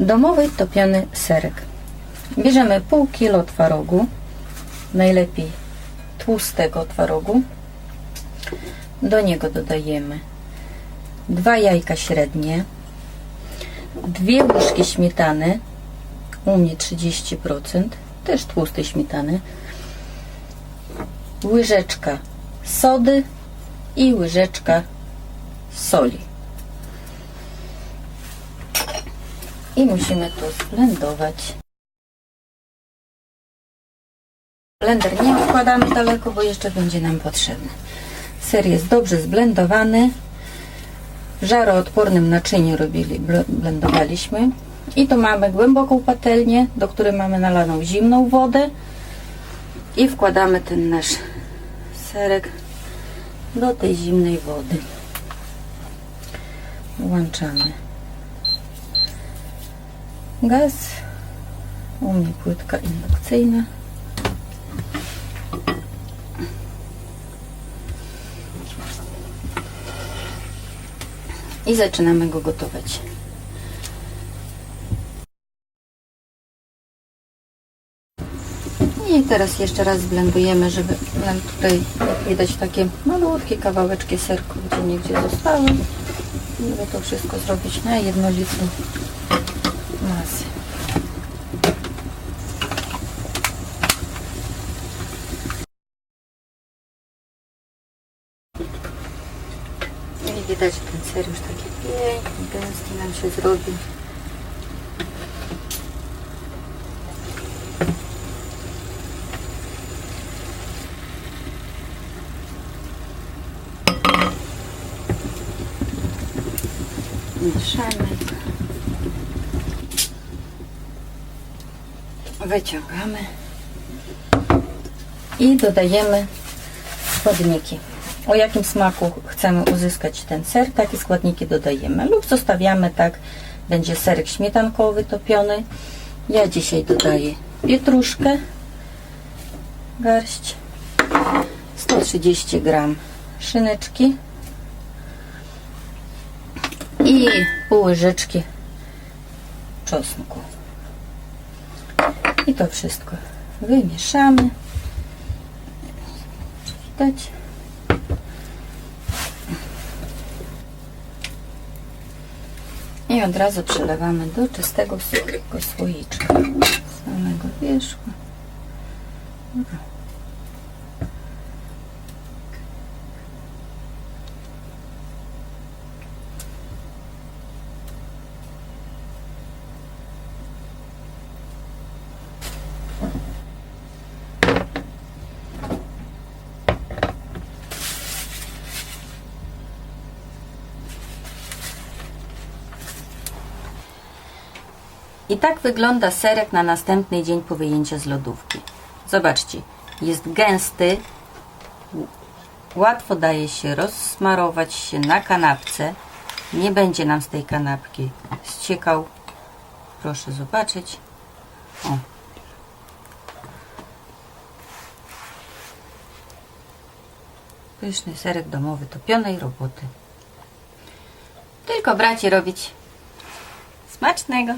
Domowy topiony serek. Bierzemy pół kilo twarogu, najlepiej tłustego twarogu. Do niego dodajemy dwa jajka średnie, dwie łyżki śmietany, u mnie 30%, też tłustej śmietany, łyżeczka sody i łyżeczka soli. I musimy to zblendować. Blender nie odkładamy daleko, bo jeszcze będzie nam potrzebny. Ser jest dobrze zblendowany. W żaroodpornym naczyniu robili, bl- blendowaliśmy. I tu mamy głęboką patelnię, do której mamy nalaną zimną wodę. I wkładamy ten nasz serek do tej zimnej wody. Włączamy gaz. U mnie płytka indukcyjna. I zaczynamy go gotować. I teraz jeszcze raz zblendujemy, żeby nam tutaj jak widać takie malutkie kawałeczki serku gdzie niegdzie zostały. Żeby to wszystko zrobić na jednolitą masę. I widać ten ser już taki piękny, gęsty nam się zrobił. Mieszamy. Wyciągamy. I dodajemy składniki. O jakim smaku chcemy uzyskać ten ser, takie składniki dodajemy. Lub zostawiamy tak, będzie serek śmietankowy topiony. Ja dzisiaj dodaję pietruszkę, garść, 130 gram szyneczki, i pół łyżeczki czosnku. I to wszystko wymieszamy. Widać? I od razu przelewamy do czystego słoiczka. Z samego wierzchu. Dobra. I tak wygląda serek na następny dzień po wyjęciu z lodówki. Zobaczcie, jest gęsty, łatwo daje się rozsmarować się na kanapce. Nie będzie nam z tej kanapki ściekał. Proszę zobaczyć. O. Pyszny serek domowy topionej roboty. Tylko brać i robić. Smacznego!